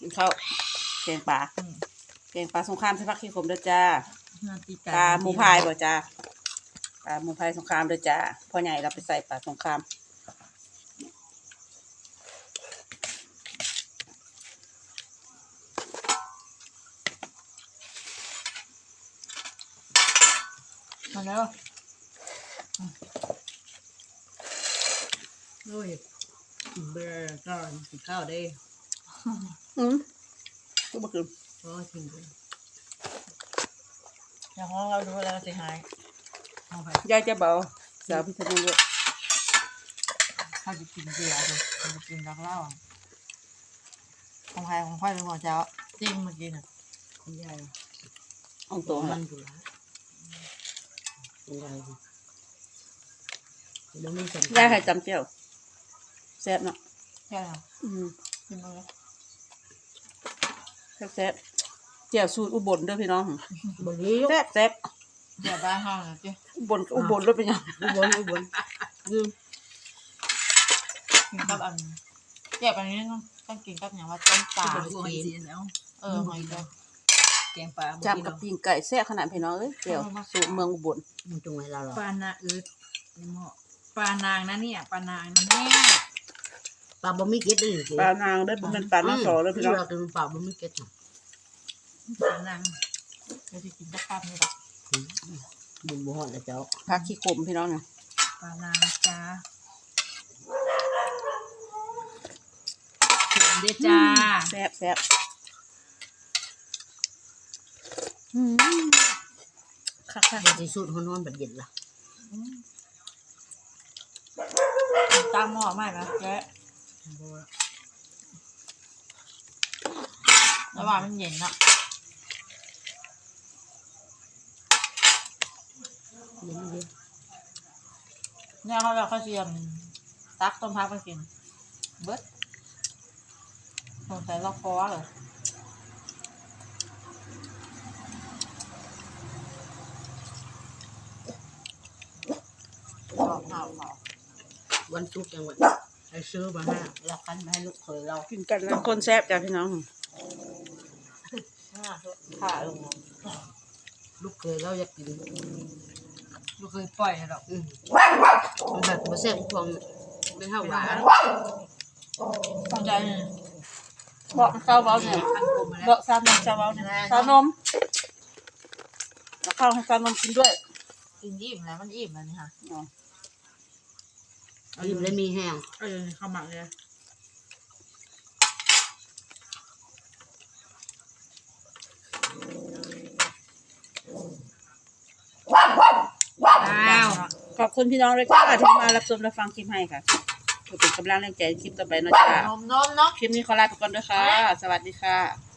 กินข้าวแกงปลาอืมแกงปลาสงครามใส่ผักขี้ขมเด้อจ้านาตีไก่ปลาหมูพายบ่จ้าปลาหมูพายสงครามเด้อจ้าพ่อใหญ่เราไปใส่ปลาสงครามมาแล้วอืมโอ้ยกินเบอร์ก่อนกินข้าวได้ อืมก็บ่คือโอ้จริงเลยอย่างของเราดูแล้วจะหายเอาไปยายจะเบาสาวพิษณุโลกเขาจะกินเบียร์เลยเขาจะกินรักเหล้าอะของใครของค่อยเป็นของเจ้าจริงเมื่อกี้น่ะคุณยายเองตัตัววมัมันนอยู่แล้วคุณยายบ่มีสัญยายให้จำเจียวแซ่บเนาะใช่แล้วอืมกินมาแล้ว แซ่บแซ่บเจียวสูตรอุบลเด้อพี่น้องบ่มีแซ่บแซ่บเดี๋ยวบ้านห้องเลยจิอุบลก็อุบลรถเป็นหยังอุบลอุบลลืมกินกับอันเดี๋ยวอันนี้ต้องต้องกินกับอย่างว่าต้มปลาหอยจีนแล้วเออหอยเจ้าแกงปลาจับกับปิ้งไก่แซ่บขนาดพี่น้องเอ้ยเจียวสูตรเมืองอุบลมันจงไว้เราหรอปลานาอึดนี่เหมาะปลานางนะเนี่ยปลานางนะแม่ ปลาบ่มีเกล็ดเลยสิปลานางเด้อบ่แม่นปลาน้ำสอเด้อพี่น้อง เรากินปลาบ่มีเกล็ดน่ะปลานางเดี๋ยวจะกินกับปลานี่แหละบุญบ่ฮอดแล้วเจ้าผักขี้ขมพี่น้องเนี่ยปลานางจ้าเห็นเด้อจ้าแซ่บแซ่บอืมคักคักเดี๋ยวสิสูตรฮ้อนๆแบบเย็นล่ะ ตามหม้อไม่นะแกะ ระหว่างมันเย็นเนาะเย็นเย็นเนี่ยเขาเราเขาเชียมตักต้มพักไปกิน เบิดสงสัยเราคอเลยหอมหอมหอมวันศุกร์จังหวัด ไอ้ซื้อมาให้เราคั้นมาให้ลูกเคยเรากินกันแล้วคนแซ่บจ้ะพี่น้องน่าถ่าลงมาลูกเคยเราอยากกินลูกเคยปล่อยให้ดอกอืมมันแบบบ่แซ่บพวงไม่เท่าหวานตั้งใจเลยบอกเศร้าเบาเนี่ยพันกลมมาแล้วบอกซานมเศร้าเบาเนี่ยซานมเอาข้าวให้ซานมกินด้วยกินอิ่มแล้วมันอิ่มแล้วนี่ค่ะ อ๋ออิ่มเลยมีแห้งเออข้าวหมักเลยอ้าวขอบคุณพี่น้องเลยค่ะที่มารับชมรับฟังคลิปให้ค่ะเพื่อเป็นกำลังแรงใจในคลิปต่อไปเนาะจ้ะนมนมเนาะคลิปนี้ขอลาไปก่อนด้วยค่ะ สวัสดีค่ะ